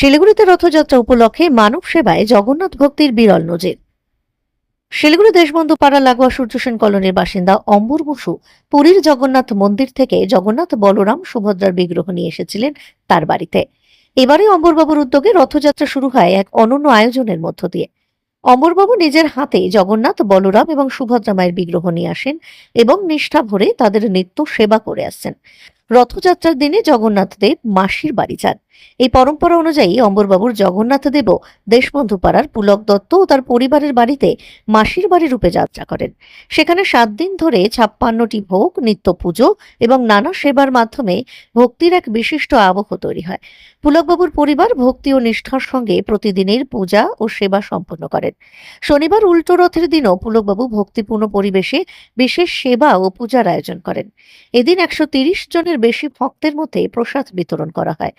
শিলিগুড়িতে রথযাত্রা উপলক্ষে মানব সেবায় জগন্নাথ ভক্তির বিরল নজির। শিলিগুড়ি দেশবন্ধু পাড়া লাগোয়া সূর্যসেন কলোনির বাসিন্দা অম্বর বসু পুরীর জগন্নাথ মন্দির থেকে জগন্নাথ বলরাম সুভদ্রার বিগ্রহ নিয়ে এসেছিলেন তার বাড়িতে। এবারে অম্বরবাবুর উদ্যোগে রথযাত্রা শুরু হয় এক অনন্য আয়োজনের মধ্য দিয়ে। অম্বরবাবু নিজের হাতে জগন্নাথ বলরাম এবং সুভদ্রা মায়ের বিগ্রহ নিয়ে আসেন এবং নিষ্ঠা ভরে তাদের নিত্য সেবা করে আসছেন। রথযাত্রার দিনে জগন্নাথ দেব মাসির বাড়ি যান। এই পরম্পরা অনুযায়ী অম্বরবাবুর জগন্নাথ দেবও দেশবন্ধু পাড়ার পুলক দত্ত ও তার পরিবারের বাড়িতে মাসির বাড়ি রূপে যাত্রা করেন। সেখানে সাত দিন ধরে ছাপ্পান্নটি ভোগ নিত্য পুজো এবং নানা সেবার মাধ্যমে ভক্তির এক বিশিষ্ট আবহ তৈরি হয়। পুলকবাবুর পরিবার ভক্তি ও নিষ্ঠার সঙ্গে প্রতিদিনের পূজা ও সেবা সম্পন্ন করেন। শনিবার উল্টো রথের দিনও পুলকবাবু ভক্তিপূর্ণ পরিবেশে বিশেষ সেবা ও পূজার আয়োজন করেন। এদিন একশো জনের বেশি ভক্তের মধ্যে প্রসাদ বিতরণ করা হয়।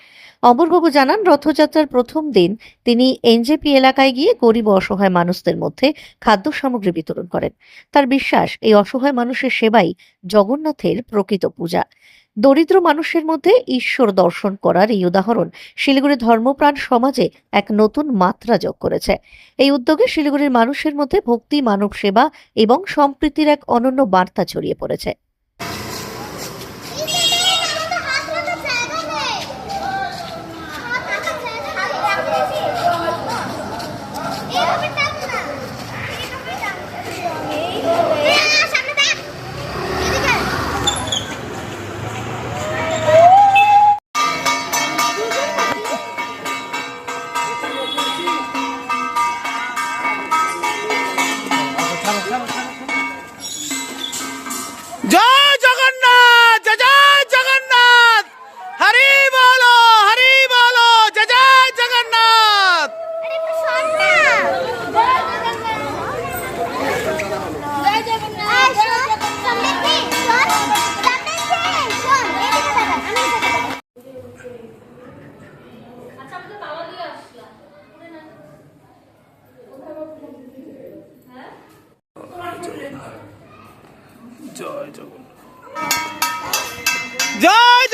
অমরবাবু জানান, রথযাত্রার প্রথম দিন তিনি এনজেপি এলাকায় গিয়ে গরিব অসহায় মানুষদের মধ্যে খাদ্য সামগ্রী বিতরণ করেন। তার বিশ্বাস, এই অসহায় মানুষের সেবাই জগন্নাথের প্রকৃত পূজা। দরিদ্র মানুষের মধ্যে ঈশ্বর দর্শন করার এই উদাহরণ শিলিগুড়ি ধর্মপ্রাণ সমাজে এক নতুন মাত্রা যোগ করেছে। এই উদ্যোগে শিলিগুড়ির মানুষের মধ্যে ভক্তি, মানব সেবা এবং সম্প্রীতির এক অনন্য বার্তা ছড়িয়ে পড়েছে। জয় জগন্নাথ। জয়